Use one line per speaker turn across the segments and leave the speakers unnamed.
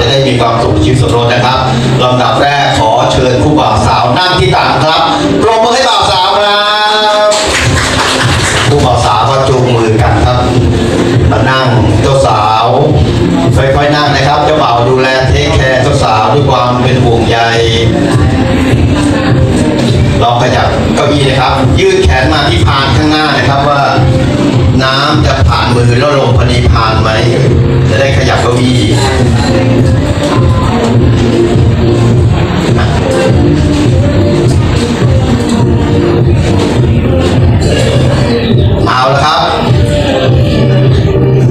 จะได้มีความสุขชีวิตสมรสนะครับลำดับแรกขอเชิญคู่บ่าวสาวนั่งที่ต่างครับปรบมือให้บ่าวสาวครับคู่บ่าวสาวก็จูงมือกันครับมานั่งเจ้าสาวค่อยๆนั่งนะครับเจ้าบ่าวดูแลเทคแคร์เจ้าสาวด้วยความเป็นห่วงใยลองขยับเก้าอี้นะครับ ยืดแขนมาที่พานข้างหน้านะครับว่า จะผ่านมือแล้วลงพอดีพานไหม จะได้ขยับเก้าอี้เอาละครับ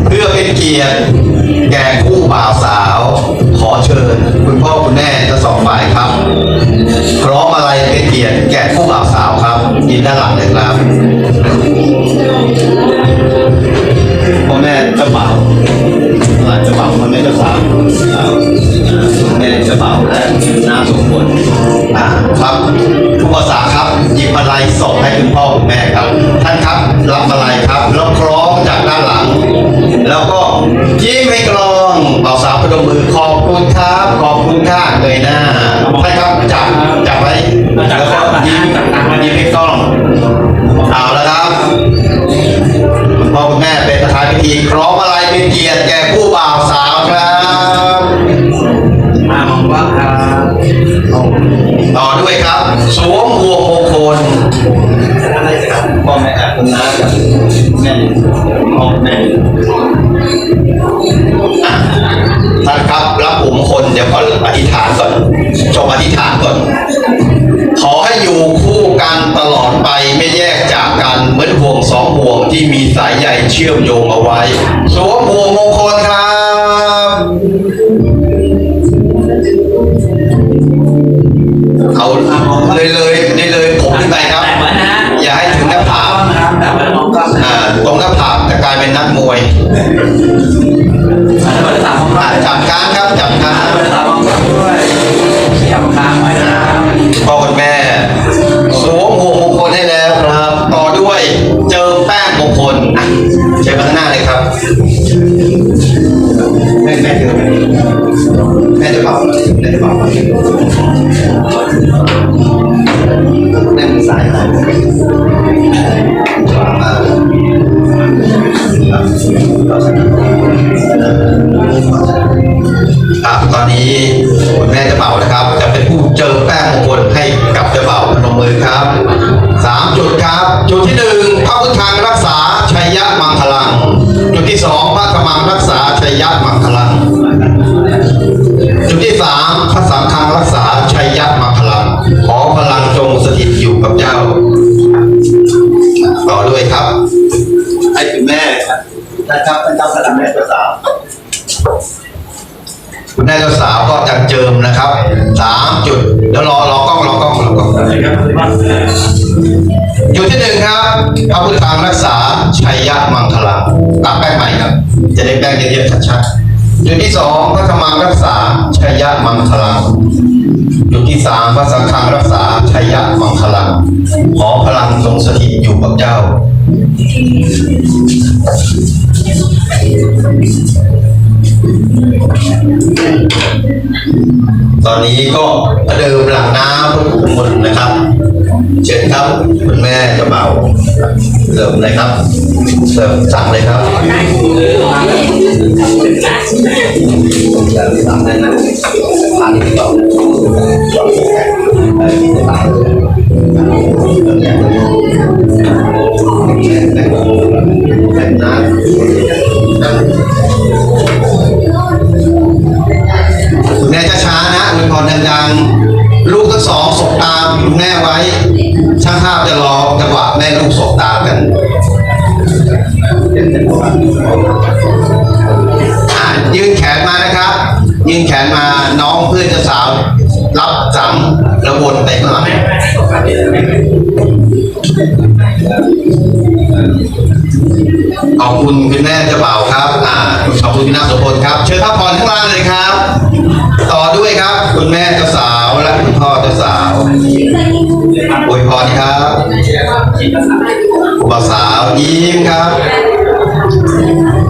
เพื่อเป็นเกียรติแก่คู่บ่าวสาว ขอเชิญ คุณพ่อคุณแม่ทั้งสองฝ่ายครับพร้อมอะไรเป็นเกียรติแก่คู่บ่าวสาวครับยินด้านหลังเลยครับ พ่อแม่เจ้าบ่าวหลานเจ้าบ่าวพ่อแม่เจ้าสาวครับแม่เจ้าบ่าวและน้าสมบูรณ์อ่าครับผู้ภาษาครับหยิบอะไรส่งให้คุณพ่อคุณแม่ครับ ท่านครับรับอะไรครับแล้วคล้องจากด้านหลัง แล้วก็ยิ้มให้กลองบ่าวสาวประดมมือขอบคุณครับขอบคุณค่ะเงยหน้าใช่ครับจับจับไว้แล้วก็ยิ้มยิ้มให้กล้อง
มามองครับ
ต่อด้วยครับ สวมหัวมงคลอะไรจะครับพ่อแม่คุณน้ากับแม่พ่อแม่ท่านครับรับหัวมคลเดี๋ยวก่อนอธิษฐานก่อนจบอธิษฐานก่อน ขอให้อยู่คู่กันตลอดไปไม่แยกจากกันเหมือนห่วงสองห่วงที่มีสายใยเชื่อมโยงเอาไว้ สวมหัวมงคลครับ เอาเลยเลยเลยเลยผมขึ้นไปครับ แต
่เหมือนนะอย่าให้ถึงหน้าผากครับแต่เหมือนมองกล้องนะ
อ่าตรงหน้าผากจะกลายเป็นนักมวย แม่จะเป่าแม่อซ้ายหน่อยขวามาครับตอนนี้คุณแม่จะเป่านะครับ จะเป็นผู้เจิมแป้งมงคลให้กับเจ้าเป่าพนมมือครับสามจุดครับ จุดที่หนึ่ง นะครับเป็นเจ้าสาวแม่เจ้าสาวคุณแม่เจ้าสาวก็จะเจิมนะครับสามจุดเดี๋ยวรอรอกล้องรอกล้องรอกล้องจุดที่หนึ่งครับพระพุทธทางรักษาชัยยะมังคลังตัดแป้งใหม่ครับ จะได้แป้งเยอะๆชัดๆจุดที่สองพระธรรมังรักษาชัยยะมังคลังจุดที่สามพระสังฆังรักษาชัยยะมังคลังขอพลังทรงสถิตอยู่กับเจ้า ตอนนี้ก็เดิมหลังน้ำพระพุทธมนนะครับ เชิญครับคุณแม่เจะเบาเสริมเลยครับเสริมสั่งเลยครับสั่งเลยนะ ขอบคุณคุณแม่เจ้าบ่าวครับ อ่าขอบคุณพี่นาโสพลครับ เชิญพักผ่อนข้างล่างเลยครับ ต่อด้วยครับ คุณแม่เจ้าสาวและคุณพ่อเจ้าสาวอวยพรครับบ่าวสาวยิ้มครับ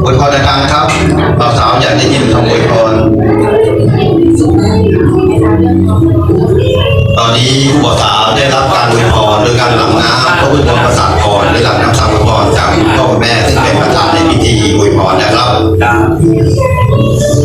อวยพรดังๆครับบ่าวสาวอยากได้ยินคำอวยพรตอนนี้ผู้บ่าวสาวได้รับการอวยพรโดยการหลังน้ำพระพุทธประสาทพรหรือหลังน้ำสังอวยพร คุณพ่อคุณแม่ซึ่งเป็นประธานในพิธีอวยพรนะครั
บ